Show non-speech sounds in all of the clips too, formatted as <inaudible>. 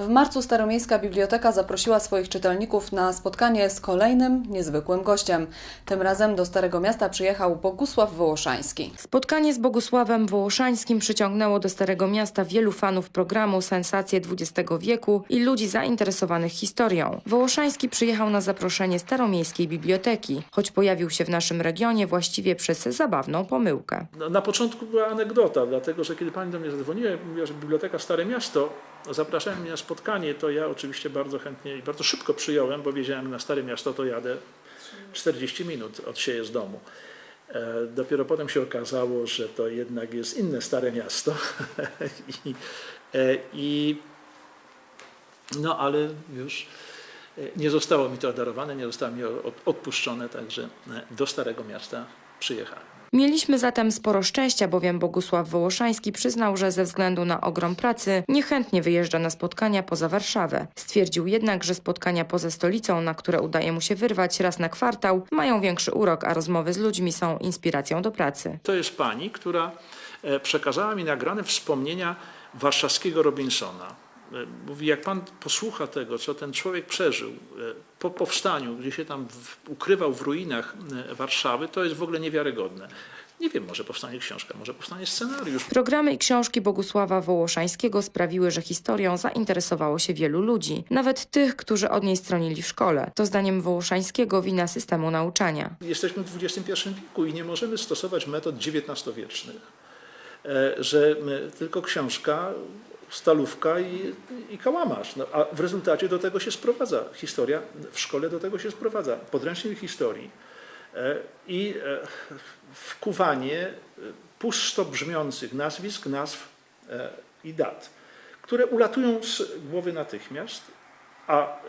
W marcu Staromiejska Biblioteka zaprosiła swoich czytelników na spotkanie z kolejnym niezwykłym gościem. Tym razem do Starego Miasta przyjechał Bogusław Wołoszański. Spotkanie z Bogusławem Wołoszańskim przyciągnęło do Starego Miasta wielu fanów programu Sensacje XX wieku i ludzi zainteresowanych historią. Wołoszański przyjechał na zaproszenie Staromiejskiej Biblioteki, choć pojawił się w naszym regionie właściwie przez zabawną pomyłkę. Na początku była anegdota, dlatego że kiedy pani do mnie zadzwoniła, mówiła, że Biblioteka Stare Miasto zapraszają mnie na spotkanie, to ja oczywiście bardzo chętnie i bardzo szybko przyjąłem, bo wiedziałem, na Stare Miasto to jadę 40 minut od sieje z domu. E, Dopiero potem się okazało, że to jednak jest inne Stare Miasto. <laughs> I, e, I no ale już e, nie zostało mi to darowane, nie zostało mi od- odpuszczone, także do Starego Miasta przyjechałem. Mieliśmy zatem sporo szczęścia, bowiem Bogusław Wołoszański przyznał, że ze względu na ogrom pracy niechętnie wyjeżdża na spotkania poza Warszawę. Stwierdził jednak, że spotkania poza stolicą, na które udaje mu się wyrwać raz na kwartał, mają większy urok, a rozmowy z ludźmi są inspiracją do pracy. To jest pani, która e, przekazała mi nagrane wspomnienia warszawskiego Robinsona. E, Mówi, jak pan posłucha tego, co ten człowiek przeżył e, po powstaniu, gdzie się tam w, ukrywał w ruinach e, Warszawy, to jest w ogóle niewiarygodne. Nie wiem, może powstanie książka, może powstanie scenariusz. Programy i książki Bogusława Wołoszańskiego sprawiły, że historią zainteresowało się wielu ludzi, nawet tych, którzy od niej stronili w szkole. To zdaniem Wołoszańskiego wina systemu nauczania. Jesteśmy w XXI wieku i nie możemy stosować metod XIX-wiecznych, e, że my, tylko książka, stalówka i, i kałamarz. No, a w rezultacie do tego się sprowadza. Historia w szkole do tego się sprowadza. Podręcznik historii e, i e, wkuwanie e, pusto brzmiących nazwisk, nazw i dat, które ulatują z głowy natychmiast, a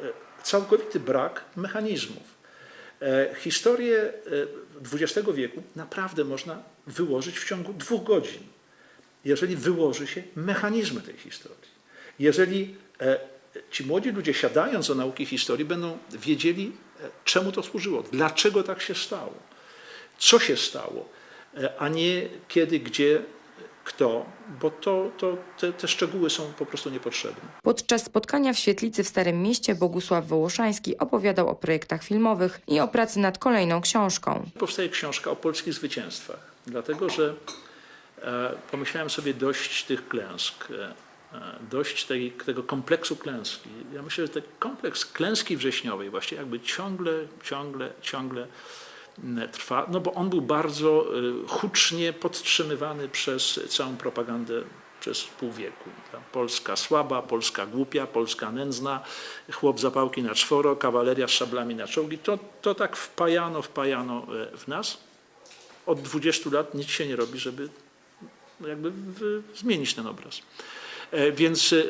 całkowity brak mechanizmów. Historię XX wieku naprawdę można wyłożyć w ciągu dwóch godzin, jeżeli wyłoży się mechanizmy tej historii. Jeżeli e, ci młodzi ludzie siadając do nauki historii będą wiedzieli, e, czemu to służyło, dlaczego tak się stało, co się stało, e, a nie kiedy, gdzie, kto, bo to, to te, te szczegóły są po prostu niepotrzebne. Podczas spotkania w Świetlicy w Starym Mieście Bogusław Wołoszański opowiadał o projektach filmowych i o pracy nad kolejną książką. Powstaje książka o polskich zwycięstwach, dlatego że pomyślałem sobie dość tych klęsk, e, e, dość tej, tego kompleksu klęski. Ja myślę, że ten kompleks klęski wrześniowej właśnie jakby ciągle, ciągle, ciągle trwa, no bo on był bardzo e, hucznie podtrzymywany przez całą propagandę przez pół wieku. Polska słaba, Polska głupia, Polska nędzna, chłop zapałki na czworo, kawaleria z szablami na czołgi. To, to tak wpajano, wpajano e, w nas. Od 20 lat nic się nie robi, żeby jakby w, zmienić ten obraz. E, Więc e,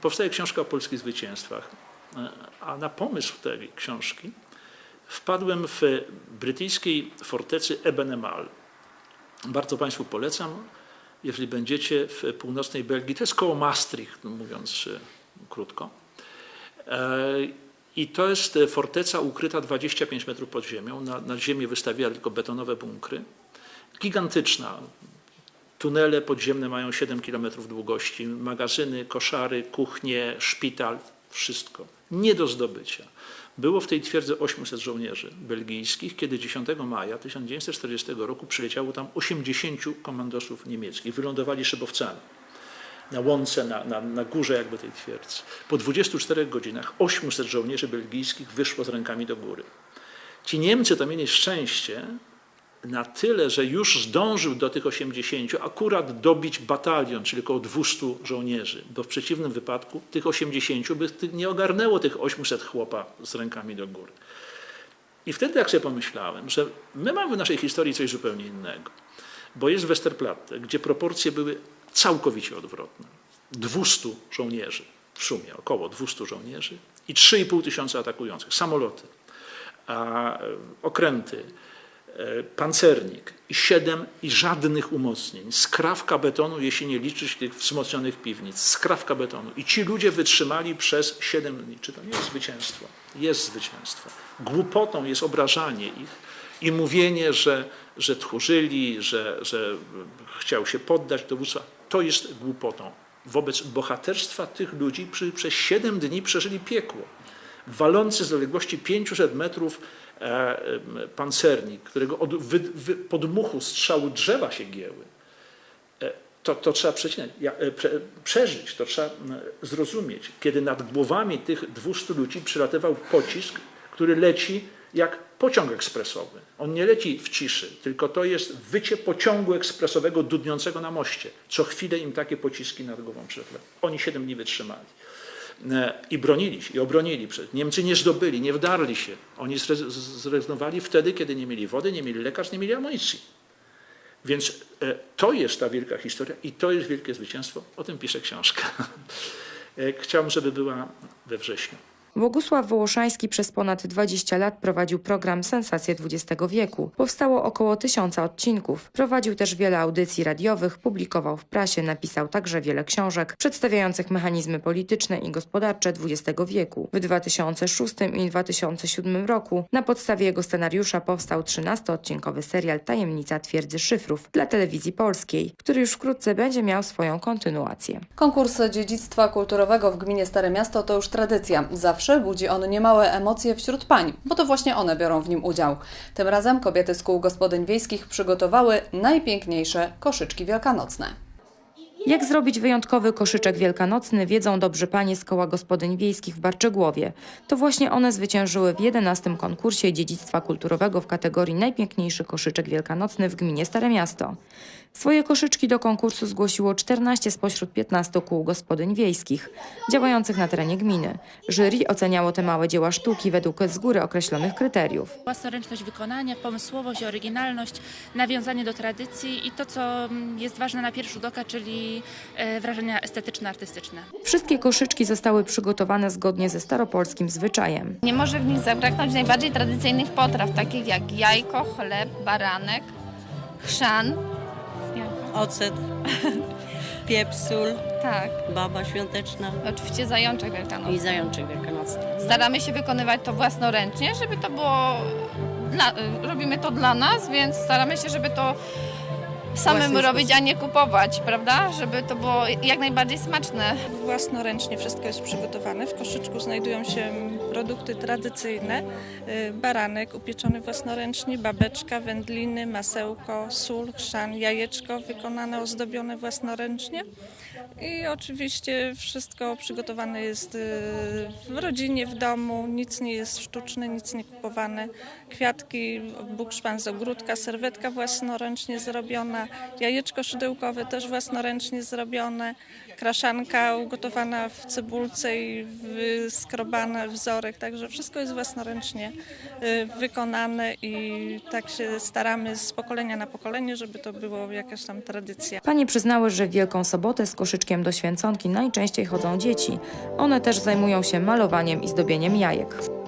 powstaje książka o polskich zwycięstwach. E, A na pomysł tej książki wpadłem w brytyjskiej fortecy Ebenemal. Bardzo Państwu polecam, jeżeli będziecie w północnej Belgii, to jest koło Maastricht, mówiąc krótko. I to jest forteca ukryta 25 metrów pod ziemią. Na, na ziemię wystawiła tylko betonowe bunkry. Gigantyczna. Tunele podziemne mają 7 km długości, magazyny, koszary, kuchnie, szpital, wszystko. Nie do zdobycia. Było w tej twierdzy 800 żołnierzy belgijskich, kiedy 10 maja 1940 roku przyleciało tam 80 komandosów niemieckich. Wylądowali szybowcami na łące, na, na, na górze jakby tej twierdzy. Po 24 godzinach 800 żołnierzy belgijskich wyszło z rękami do góry. Ci Niemcy to mieli szczęście na tyle, że już zdążył do tych 80 akurat dobić batalion, czyli około 200 żołnierzy, bo w przeciwnym wypadku tych 80 by nie ogarnęło tych 800 chłopa z rękami do góry. I wtedy jak sobie pomyślałem, że my mamy w naszej historii coś zupełnie innego, bo jest Westerplatte, gdzie proporcje były całkowicie odwrotne. 200 żołnierzy w sumie, około 200 żołnierzy i 3,5 tysiąca atakujących, samoloty, e, okręty, pancernik i siedem i żadnych umocnień. Skrawka betonu, jeśli nie liczyć tych wzmocnionych piwnic. Skrawka betonu. I ci ludzie wytrzymali przez siedem dni. Czy to nie jest zwycięstwo? Jest zwycięstwo. Głupotą jest obrażanie ich i mówienie, że, że tchórzyli, że, że chciał się poddać dowództwa. To jest głupotą. wobec bohaterstwa tych ludzi, którzy przez 7 dni przeżyli piekło. Walący z odległości 500 metrów e, e, pancernik, którego od wy, wy, podmuchu strzału drzewa się gięły, e, to, to trzeba przecinać, e, przeżyć, to trzeba zrozumieć. Kiedy nad głowami tych 200 ludzi przylatywał pocisk, który leci jak pociąg ekspresowy. On nie leci w ciszy, tylko to jest wycie pociągu ekspresowego dudniącego na moście. Co chwilę im takie pociski nad głową przyleciały. Oni 7 dni wytrzymali. E, I bronili się, i obronili. przed- Niemcy nie zdobyli, nie wdarli się. Oni zre- zrezygnowali wtedy, kiedy nie mieli wody, nie mieli lekarstw, nie mieli amunicji. Więc e, to jest ta wielka historia i to jest wielkie zwycięstwo. O tym piszę książkę. <laughs> E, Chciałbym, żeby była we wrześniu. Bogusław Wołoszański przez ponad 20 lat prowadził program Sensacje XX wieku. Powstało około tysiąca odcinków. Prowadził też wiele audycji radiowych, publikował w prasie, napisał także wiele książek przedstawiających mechanizmy polityczne i gospodarcze XX wieku. W 2006 i 2007 roku na podstawie jego scenariusza powstał 13-odcinkowy serial Tajemnica Twierdzy Szyfrów dla telewizji polskiej, który już wkrótce będzie miał swoją kontynuację. Konkurs dziedzictwa kulturowego w gminie Stare Miasto to już tradycja. Zawsze budzi on niemałe emocje wśród pań, bo to właśnie one biorą w nim udział. Tym razem kobiety z kół gospodyń wiejskich przygotowały najpiękniejsze koszyczki wielkanocne. Jak zrobić wyjątkowy koszyczek wielkanocny, wiedzą dobrze panie z koła gospodyń wiejskich w Barczegłowie. To właśnie one zwyciężyły w 11 konkursie dziedzictwa kulturowego w kategorii najpiękniejszy koszyczek wielkanocny w gminie Stare Miasto. Swoje koszyczki do konkursu zgłosiło 14 spośród 15 kół gospodyń wiejskich działających na terenie gminy. Jury oceniało te małe dzieła sztuki według z góry określonych kryteriów. Własnoręczność wykonania, pomysłowość, oryginalność, nawiązanie do tradycji i to, co mm, jest ważne na pierwszy rzut oka, czyli e, wrażenia estetyczno-artystyczne. Wszystkie koszyczki zostały przygotowane zgodnie ze staropolskim zwyczajem. Nie może w nich zabraknąć najbardziej tradycyjnych potraw, takich jak jajko, chleb, baranek, chrzan. ocet, pieprz, sól, Tak, baba świąteczna oczywiście zajączek wielkanocny. i zajączek wielkanocny. Staramy się wykonywać to własnoręcznie, żeby to było... Dla, robimy to dla nas, więc staramy się, żeby to samym robić, a nie kupować, prawda? Żeby to było jak najbardziej smaczne. Własnoręcznie wszystko jest przygotowane. W koszyczku znajdują się produkty tradycyjne. y, Baranek upieczony własnoręcznie, babeczka, wędliny, masełko, sól, chrzan, jajeczko wykonane, ozdobione własnoręcznie. I oczywiście wszystko przygotowane jest y, w rodzinie, w domu. Nic nie jest sztuczne, nic nie kupowane. Kwiatki, bukszpan z ogródka, serwetka własnoręcznie zrobiona, jajeczko szydełkowe też własnoręcznie zrobione, kraszanka ugotowana w cebulce i skrobana wzorek, także wszystko jest własnoręcznie y, wykonane i tak się staramy z pokolenia na pokolenie, żeby to było jakaś tam tradycja. Panie przyznały, że Wielką Sobotę z do święconki najczęściej chodzą dzieci. One też zajmują się malowaniem i zdobieniem jajek.